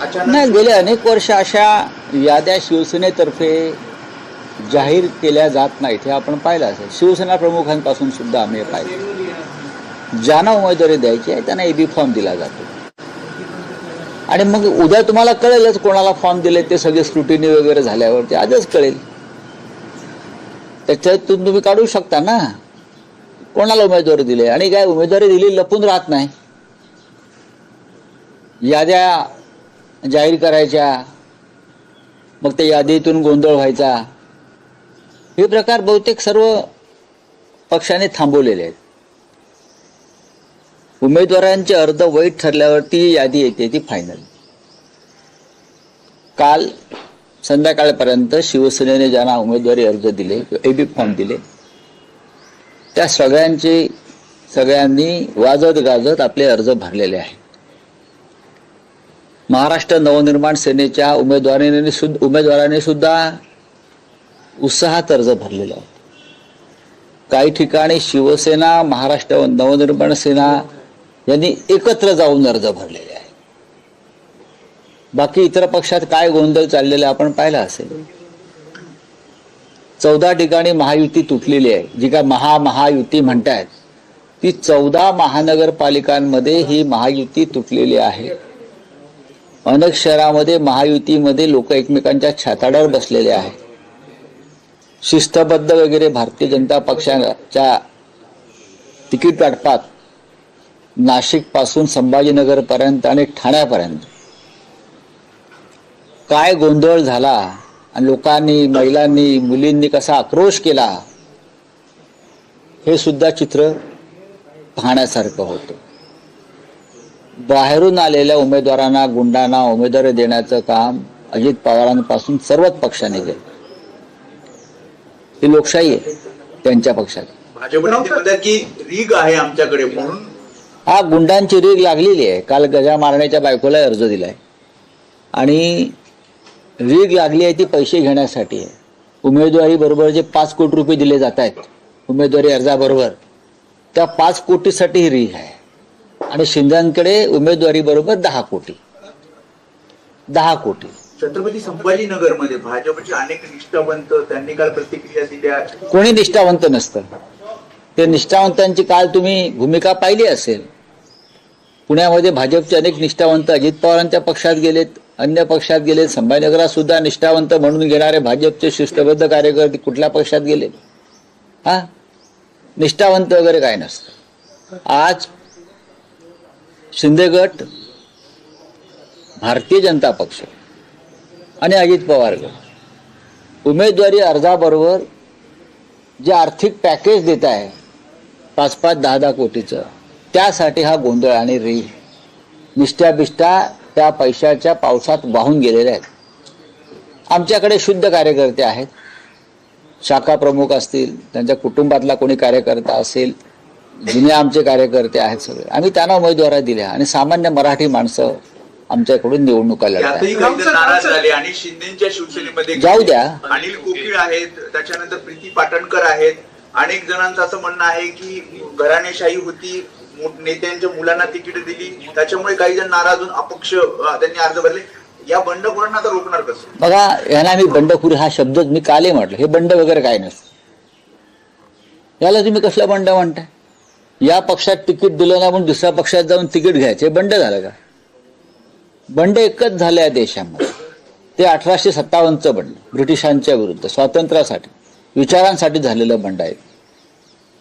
अचानक नाही गेले अनेक वर्ष अशा याद्या शिवसेनेतर्फे जाहीर केल्या जात नाहीत हे आपण पाहिलं असेल. शिवसेना प्रमुखांपासून सुद्धा आम्ही पाहिलं. ज्यांना उमेदवारी द्यायची आहे त्यांना एबी फॉर्म दिला जातो. आणि मग उद्या तुम्हाला कळेलच कोणाला फॉर्म दिले ते सगळे स्क्रुटिनी वगैरे झाल्यावरती आजच कळेल. त्याच्यातून तुम्ही काढू शकता ना. कोणाला उमेदवारी दिली आणि काय उमेदवारी दिली लपून राहत नाही. याद्या जाहीर करायच्या. मग त्या यादीतून गोंधळ व्हायचा. हे प्रकार बहुतेक सर्व पक्षाने थांबवलेले आहेत. उमेदवारांचे अर्ध वैध ठरल्यावरती यादी येते ती फायनल काल संध्याकाळपर्यंत शिवसेनेने ज्यांना उमेदवारी अर्ज दिले एबी फॉर्म दिले त्या सगळ्यांचे सगळ्यांनी वाजत गाजत आपले अर्ज भरलेले आहेत. महाराष्ट्र नवनिर्माण सेनेच्या उमेदवाराने सुद्धा उमेदवाराने सुद्धा उत्साहात अर्ज भरलेले आहे काही ठिकाणी शिवसेना महाराष्ट्र नवनिर्माण सेना यांनी एकत्र जाऊन अर्ज भरलेले आहे बाकी इतर पक्षात काय गोंधळ चाललेला आपण पाहिला असेल? चौदा ठिकाणी महायुती तुटलेली आहे. जी काय महामहायुती म्हणतायत. ती चौदा महानगरपालिकांमध्ये ही महायुती तुटलेली आहे. अनेक शहरामध्ये महायुतीमध्ये लोक एकमेकांच्या छाताडावर बसलेले आहेत. शिस्तबद्ध वगैरे भारतीय जनता पक्षाच्या तिकीट वाटपात नाशिकपासून संभाजीनगरपर्यंत आणि ठाण्यापर्यंत. काय गोंधळ झाला आणि लोकांनी महिलांनी मुलींनी कसा आक्रोश केला हे सुद्धा चित्र पाहण्यासारखं होतं. बाहेरून आलेल्या उमेदवारांना गुंडांना उमेदवारी देण्याचं काम अजित पवारांपासून सर्वच पक्षाने केलं. ही लोकशाही आहे त्यांच्या पक्षात. की रीग आहे आमच्याकडे म्हणून. हा गुंडांची रीग लागलेली आहे. काल गजा मारण्याच्या बायकोला अर्ज दिलाय. आणि रीग लागली आहे ती पैसे घेण्यासाठी आहे. उमेदवारी बरोबर जे पाच कोटी रुपये दिले जात आहेत उमेदवारी अर्जाबरोबर त्या पाच कोटीसाठी ही रीग आहे. आणि शिंदेकडे उमेदवारी बरोबर दहा कोटी. दहा कोटी. छत्रपती संभाजीनगरमध्ये भाजपचे अनेक निष्ठावंत त्यांनी काल प्रतिक्रिया दिल्या. कोणी निष्ठावंत नसतं. ते निष्ठावंतांची काल तुम्ही भूमिका पाहिली असेल. पुण्यामध्ये भाजपचे अनेक निष्ठावंत अजित पवारांच्या पक्षात गेलेत अन्य पक्षात गेलेत. संभाजीनगरात सुद्धा निष्ठावंत म्हणून घेणारे भाजपचे शिस्तबद्ध कार्यकर्ते कुठल्या पक्षात गेले हा? निष्ठावंत वगैरे काय नसतं. आज शिंदे गट भारतीय जनता पक्ष आणि अजित पवार गट. उमेदवारी अर्जाबरोबर जे आर्थिक पॅकेज देत आहे पाच पाच दहा दहा कोटीचं त्यासाठी हा गोंधळ आणि री निष्ठ्या बिष्ठा त्या पैशाच्या पावसात वाहून गेलेल्या आहेत. आमच्याकडे शुद्ध कार्यकर्ते आहेत. शाखा प्रमुख असतील त्यांच्या कुटुंबातला कोणी कार्यकर्ता असेल जुने आमचे कार्यकर्ते आहेत सगळे. आम्ही त्यांना उमेदवारी दिल्या आणि सामान्य मराठी माणसं आमच्याकडून निवडणुका आणि शिंदेच्या शिवसेनेमध्ये जाऊ द्या. अनिल कोकीळ आहेत. त्याच्यानंतर प्रीती पाटणकर आहेत. अनेक जणांचं असं म्हणणं आहे की घराणेशाही होती. नेत्यांच्या मुलांना तिकीट दिली. त्याच्यामुळे काही जण नाराज होऊन अपक्ष त्यांनी अर्ज भरले. या बंडखोरांना आता रोखणार कसं? बघा यांना मी बंडखोरी हा शब्द मी कालही म्हटलं. हे बंड वगैरे काय नसतं. याला तुम्ही कसला बंड म्हणताय? या पक्षात तिकीट दिलं नाही म्हणून दुसऱ्या पक्षात जाऊन तिकीट घ्यायचे. बंड झालं का? बंड एकच झालं या देशामध्ये. ते अठराशे सत्तावन्नचं बंड ब्रिटिशांच्या विरुद्ध स्वातंत्र्यासाठी विचारांसाठी झालेलं बंड आहे.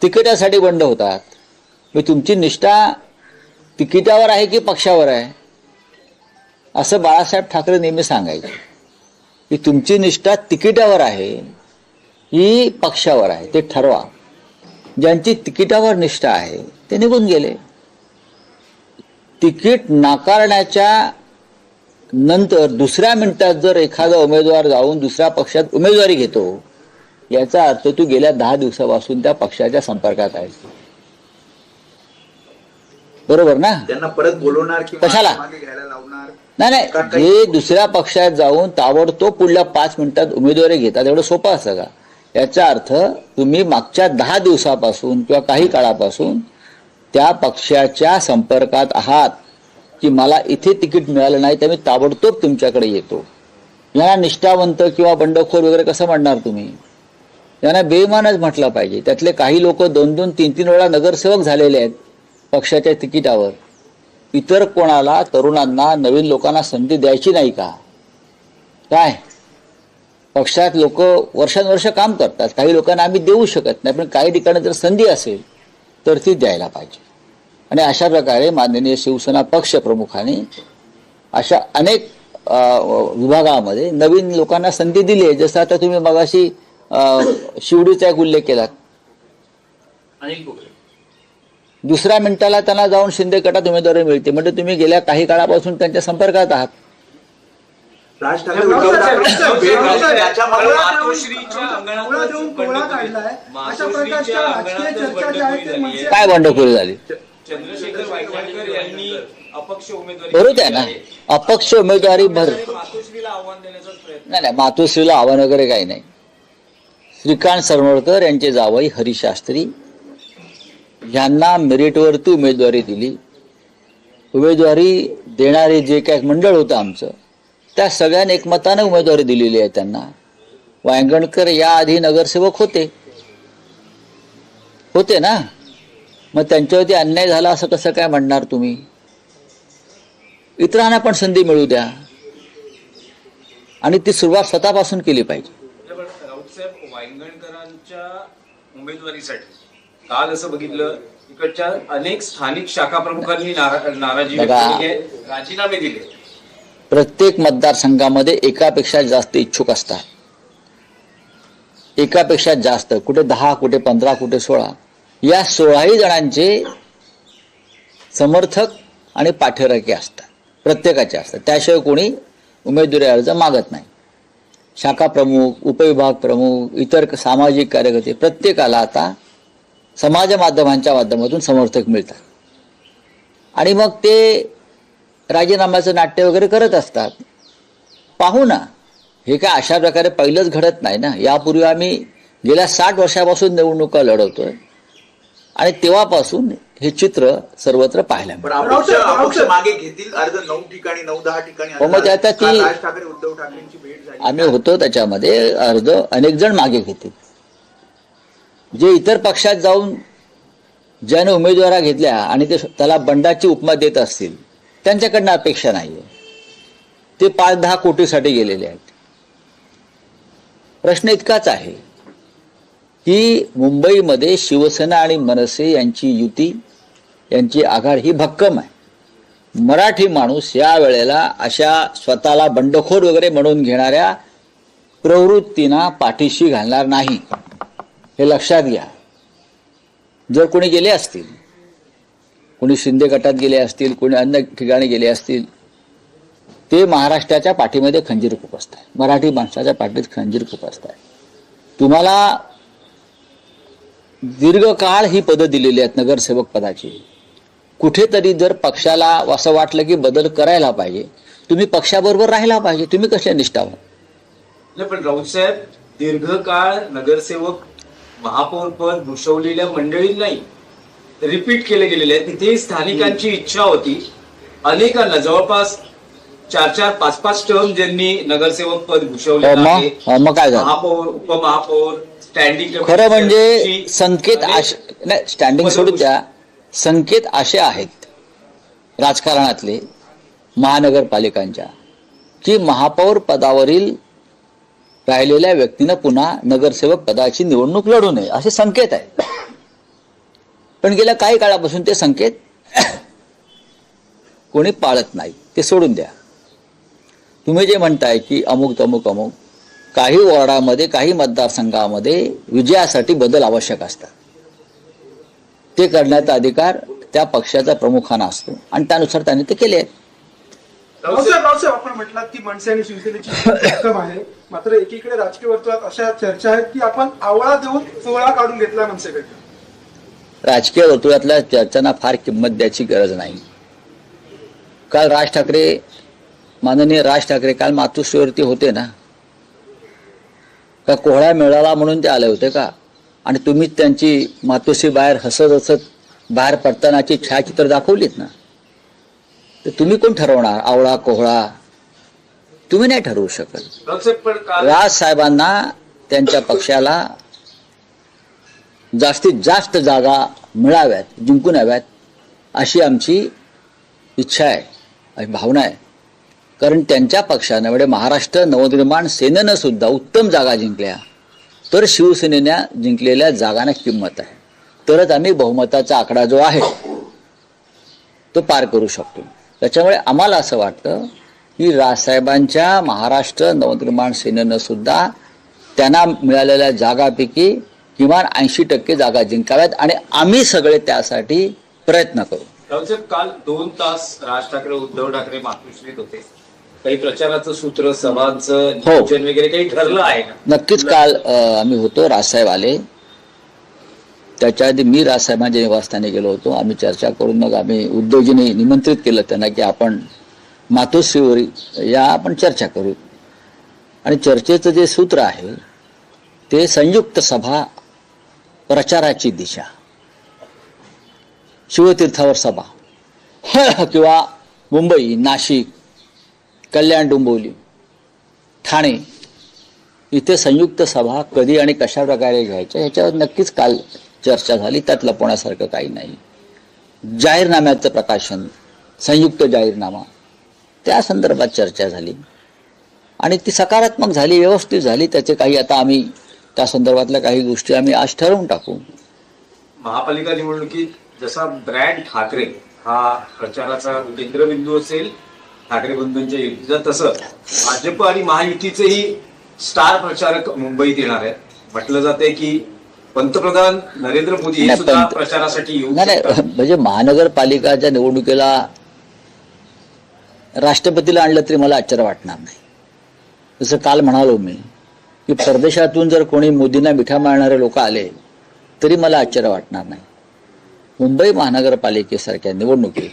तिकिटासाठी बंड होतात. मग तुमची निष्ठा तिकिटावर आहे की पक्षावर आहे? असं बाळासाहेब ठाकरे नेहमी सांगायचे. की तुमची निष्ठा तिकिटावर आहे ही पक्षावर आहे. ते ठरवा. ज्यांची तिकिटावर निष्ठा आहे ते निघून गेले. तिकीट नाकारण्याच्या नंतर दुसऱ्या मिनिटात जर एखादा उमेदवार जाऊन दुसऱ्या पक्षात उमेदवारी घेतो याचा अर्थ तू गेल्या दहा दिवसापासून त्या पक्षाच्या संपर्कात आहे. बरोबर ना? त्यांना परत बोलवणार कशाला? नाही नाही. जे दुसऱ्या पक्षात जाऊन ताबडतोब पुढल्या पाच मिनिटात उमेदवारी घेतात एवढं सोपं असतं का? याचा अर्थ तुम्ही मागच्या दहा दिवसापासून किंवा काही काळापासून त्या पक्षाच्या संपर्कात आहात की मला इथे तिकीट मिळालं नाही तर मी ताबडतोब तुमच्याकडे येतो. यांना निष्ठावंत किंवा बंडखोर वगैरे कसं म्हणणार तुम्ही? यांना बेईमानच म्हटलं पाहिजे. त्यातले काही लोक दोन दोन तीन तीन वेळा नगरसेवक झालेले आहेत पक्षाच्या तिकिटावर. इतर कोणाला तरुणांना नवीन लोकांना संधी द्यायची नाही का? काय? पक्षात लोक वर्षानुवर्ष काम करतात. काही लोकांना आम्ही देऊ शकत नाही पण काही ठिकाणी जर संधी असेल तर ती द्यायला पाहिजे. आणि अशा प्रकारे माननीय शिवसेना पक्ष प्रमुखांनी अशा अनेक विभागामध्ये नवीन लोकांना संधी दिली आहे. जसं आता तुम्ही मगाशी शिवडीचा एक उल्लेख केला. दुसऱ्या मिनिटाला त्यांना जाऊन शिंदे गटात उमेदवारी मिळते. म्हणजे तुम्ही गेल्या काही काळापासून त्यांच्या संपर्कात आहात. राज ठाकरे काय बंडखोरी झाली चंद्रशेखर वायकवाडकर यांनी अपक्ष उमेदवारी बरोबर आहे ना अपक्ष उमेदवारी भर आहे. मातोश्रीला आव्हान देण्याचा प्रयत्न नाही नाही मातोश्रीला आव्हान वगैरे काही नाही श्रीकांत सरमळकर यांचे जावई हरिशास्त्री यांना मेरिटवरती उमेदवारी दिली उमेदवारी देणारे जे काय मंडळ होतं आमचं त्या सगळ्यांनी एकमताने उमेदवारी दिलेली आहे त्यांना. वांगणकर याआधी नगरसेवक होते. होते ना? मग त्यांच्यावरती अन्याय झाला असं कसं काय म्हणणार तुम्ही? इतरांना पण संधी मिळू द्या. आणि ती सुरुवात स्वतःपासून केली पाहिजे. वांगणकरांच्या उमेदवारीसाठी काल असं बघितलं इकडच्या अनेक स्थानिक शाखा प्रमुखांनी नारा- नाराजी राजीनामे दिले. प्रत्येक मतदारसंघामध्ये एकापेक्षा जास्त इच्छुक असतात. एकापेक्षा जास्त कुठे दहा कुठे पंधरा कुठे सोळा. या सोळाही जणांचे समर्थक आणि पाठीराखे असतात. प्रत्येकाचे असतात. त्याशिवाय कोणी उमेदवारी अर्ज मागत नाही. शाखा प्रमुख उपविभाग प्रमुख इतर सामाजिक कार्यकर्ते प्रत्येकाला आता समाज माध्यमांच्या माध्यमातून समर्थक मिळतात. आणि मग ते राजीनाम्याचं नाट्य वगैरे करत असतात. पाहू ना हे काय अशा प्रकारे पहिलंच घडत नाही ना? यापूर्वी आम्ही गेल्या साठ वर्षापासून निवडणुका लढवतोय. आणि तेव्हापासून हे चित्र सर्वत्र पाहायला मिळतं. आम्ही होतो त्याच्यामध्ये अर्ज अनेक जण मागे घेतील. जे इतर पक्षात जाऊन ज्याने उमेदवारा घेतल्या आणि ते त्याला बंडाची उपमा देत असतील त्यांच्याकडनं अपेक्षा नाही आहे ते पाच दहा कोटीसाठी गेलेले आहेत. प्रश्न इतकाच आहे. की मुंबईमध्ये शिवसेना आणि मनसे यांची युती यांची आघाड ही भक्कम आहे. मराठी माणूस या वेळेला अशा स्वतःला बंडखोर वगैरे म्हणून घेणाऱ्या प्रवृत्तींना पाठीशी घालणार नाही. हे लक्षात घ्या. जर कोणी गेले असतील कोणी शिंदे गटात गेले असतील कोणी अन्य ठिकाणी गेले असतील ते महाराष्ट्राच्या पाठीमध्ये खंजीर खुपसत आहे मराठी माणसाच्या पाठीत खंजीर खुपसत आहे तुम्हाला दीर्घकाळ ही पदं दिलेली आहेत नगरसेवक पदाची. कुठेतरी जर पक्षाला असं वाटलं की बदल करायला पाहिजे तुम्ही पक्षाबरोबर राहायला पाहिजे तुम्ही कसल्या निष्ठावान? नाही पण राऊतसाहेब दीर्घकाळ नगरसेवक महापौर पद भूषवलेल्या मंडळी नाही रिपीट केले गेलेले आहेत. तिथे स्थानिकांची इच्छा होती. अनेकांना जवळपास चार चार पाच पाच टर्म ज्यांनी नगरसेवक पद भूषवले महापौर उपमहापौर स्टँडिंग खरं म्हणजे संकेत नाही स्टँडिंग सोडून द्या. संकेत असे आहेत राजकारणातले महानगरपालिकांच्या की महापौर पदावरील राहिलेल्या व्यक्तीनं पुन्हा नगरसेवक पदाची निवडणूक लढू नये. असे संकेत आहेत. पण गेल्या काही काळापासून ते संकेत कोणी पाळत नाही. ते सोडून द्या. तुम्ही जे म्हणताय की अमुक तमुक अमुक काही वॉर्डामध्ये काही मतदारसंघामध्ये विजयासाठी बदल आवश्यक असतात. ते करण्याचा अधिकार त्या पक्षाचा प्रमुखांना असतो. आणि त्यानुसार त्यांनी ते केले. आपण म्हटलात की मनसे आणि शिवसेनेची आहे. मात्र एकीकडे राजकीय वर्तुळात अशा चर्चा आहेत की आपण आवळा देऊन सोहळा काढून घेतला मनसेकडे राजकीय वर्तुळातल्या चर्चांना फार किंमत द्यायची गरज नाही. काल राज ठाकरे माननीय राज ठाकरे काल मातृश्रीवरती होते ना? का कोहळा मिळाला म्हणून ते आले होते का? आणि तुम्हीच त्यांची मातोश्री बाहेर हसत हसत बाहेर पडतानाची छायाचित्र दाखवलीत ना? तर तुम्ही कोण ठरवणार? आवळा कोहळा? तुम्ही नाही ठरवू शकत. राज साहेबांना त्यांच्या पक्षाला जास्तीत जास्त जागा मिळाव्यात जिंकून याव्यात अशी आमची इच्छा आहे आणि भावना आहे. कारण त्यांच्या पक्षानं म्हणजे महाराष्ट्र नवनिर्माण सेनेनं सुद्धा उत्तम जागा जिंकल्या. तर शिवसेनेने जिंकलेल्या जागांना किंमत आहे. तरच आम्ही बहुमताचा आकडा जो आहे तो पार करू शकतो. त्याच्यामुळे आम्हाला असं वाटतं की राजसाहेबांच्या महाराष्ट्र नवनिर्माण सेनेनं सुद्धा त्यांना मिळालेल्या जागापैकी किमान ऐंशी टक्के जागा जिंकाव्यात आणि आम्ही सगळे त्यासाठी प्रयत्न करू. साहेब काल दोन तास राज ठाकरे उद्धव ठाकरे मातोश्रीत होते. काही प्रचाराचं सूत्र सभांचं हो. वगैरे काही ठरलं आहे नक्कीच काल आम्ही होतो राजसाहेब आले. त्याच्या आधी मी राजसाहेबांच्या निवासस्थानी गेलो होतो. आम्ही चर्चा करून मग आम्ही उद्योजीने निमंत्रित केलं त्यांना की आपण मातोश्रीवर या आपण चर्चा करू. आणि चर्चेचं जे सूत्र आहे ते संयुक्त सभा प्रचाराची दिशा. शिवतीर्थावर सभा. किंवा मुंबई नाशिक कल्याण डोंबिवली ठाणे इथे संयुक्त सभा कधी आणि कशा प्रकारे घ्यायच्या ह्याच्यावर नक्कीच काल चर्चा झाली. त्यात लपवण्यासारखं काही नाही. जाहीरनाम्याचं प्रकाशन संयुक्त जाहीरनामा त्या संदर्भात चर्चा झाली. आणि ती सकारात्मक झाली व्यवस्थित झाली. त्याचे काही आता आम्ही त्या संदर्भातल्या काही गोष्टी आम्ही आज ठरवून टाकू. महापालिका निवडणुकीत जसा ब्रँड ठाकरे हा प्रचाराचा केंद्रबिंदू असेल ठाकरे बंधूंच्या युतीचा तसं भाजप आणि महायुतीचेही स्टार प्रचारक मुंबईत येणार आहेत. म्हटलं जाते की पंतप्रधान नरेंद्र मोदी हे सुद्धा प्रचारासाठी येऊ नाही शकतात. नाही म्हणजे महानगरपालिकाच्या निवडणुकीला राष्ट्रपतीला आणलं तरी मला आश्चर्य वाटणार नाही. जसं काल म्हणालो मी की परदेशातून जर कोणी मोदींना मिठा मारणारे लोक आले तरी मला आश्चर्य वाटणार नाही. मुंबई महानगरपालिकेसारख्या निवडणुकीत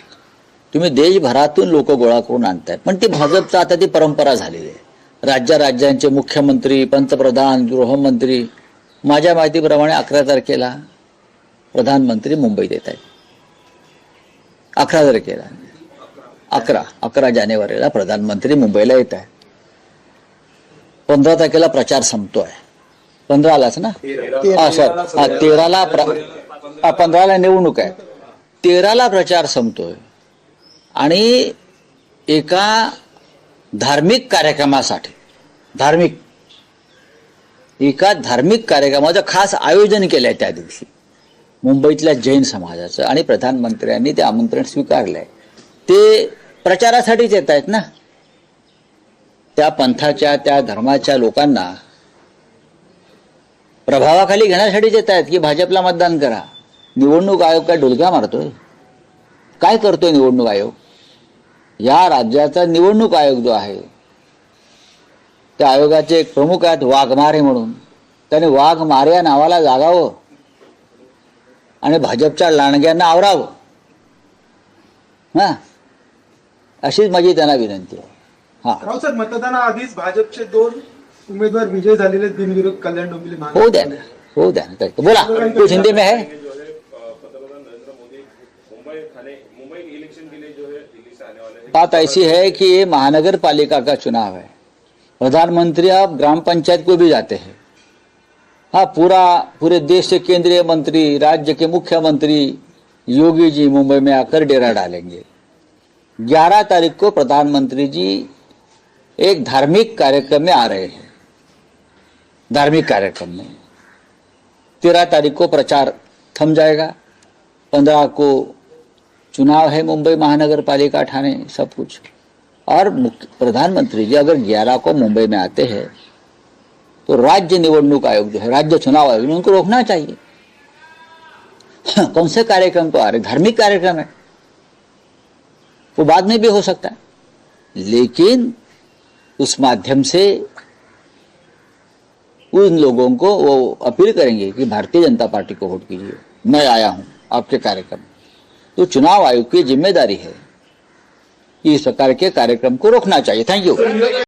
तुम्ही देशभरातून लोक गोळा करून आणताय पण ती भाजपचं आता ती परंपरा झालेली आहे. राज्या राज्यांचे मुख्यमंत्री पंतप्रधान गृहमंत्री माझ्या माहितीप्रमाणे अकरा तारखेला प्रधानमंत्री मुंबईत येत आहेत. अकरा तारखेला. अकरा अकरा जानेवारीला प्रधानमंत्री मुंबईला येत आहे पंधरा तारखेला प्रचार संपतोय. पंधरालाच ना? हा सर. तेराला प्र हा, पंधराला निवडणूक आहे. तेराला प्रचार संपतोय. आणि एका धार्मिक कार्यक्रमासाठी धार्मिक एका धार्मिक कार्यक्रमाचं खास आयोजन केलं आहे त्या दिवशी. मुंबईतल्या जैन समाजाचं आणि प्रधानमंत्र्यांनी ते आमंत्रण स्वीकारलंय. ते प्रचारासाठीच येत आहेत ना? त्या पंथाच्या त्या धर्माच्या लोकांना प्रभावाखाली घेण्यासाठीच येत आहेत की भाजपला मतदान करा. निवडणूक आयोग काय डुलक्या मारतोय? काय करतोय निवडणूक आयोग? या राज्याचा निवडणूक आयोग जो आहे त्या आयोगाचे एक प्रमुख आहेत वाघमारे म्हणून. त्याने वाघमारे या नावाला जागावं आणि भाजपच्या लांडग्यांना आवरावं. हा? अशीच माझी त्यांना विनंती आहे. हा. राऊसाहेब मतदानाआधीच भाजपचे दोन उमेदवार विजय झालेले बिनविरोध कल्याण डोंबिवली हो द्या ना हो द्या ना बोला कुछ हिंदी में है? बात ऐसी है कि ये महानगर पालिका का चुनाव है। प्रधानमंत्री अब ग्राम पंचायत को भी जाते हैं। हाँ पूरा पूरे देश के केंद्रीय मंत्री राज्य के मुख्यमंत्री योगी जी मुंबई में आकर डेरा डालेंगे। 11 तारीख को प्रधानमंत्री जी एक धार्मिक कार्यक्रम में आ रहे हैं। धार्मिक कार्यक्रम में। तेरह तारीख को प्रचार थम जाएगा। पंद्रह को चुनाव है मुंबई महानगर पालिका ठाणे सब कुछ। और प्रधानमंत्री जी अगर 11 को मुंबई में आते हैं तो राज्य निवडणूक आयोग जो है राज्य चुनाव आयोग उनको रोकना चाहिए। हाँ, कौन से कार्यक्रम को आ रहे धार्मिक कार्यक्रम है। वो बाद में भी हो सकता है। लेकिन उस माध्यम से उन लोगों को वो अपील करेंगे कि भारतीय जनता पार्टी को वोट कीजिए। मैं आया हूँ आपके कार्यक्रम तो चुनाव आयोग की ज़िम्मेदारी है इस प्रकार के कार्यक्रम को रोकना चाहिए। Thank you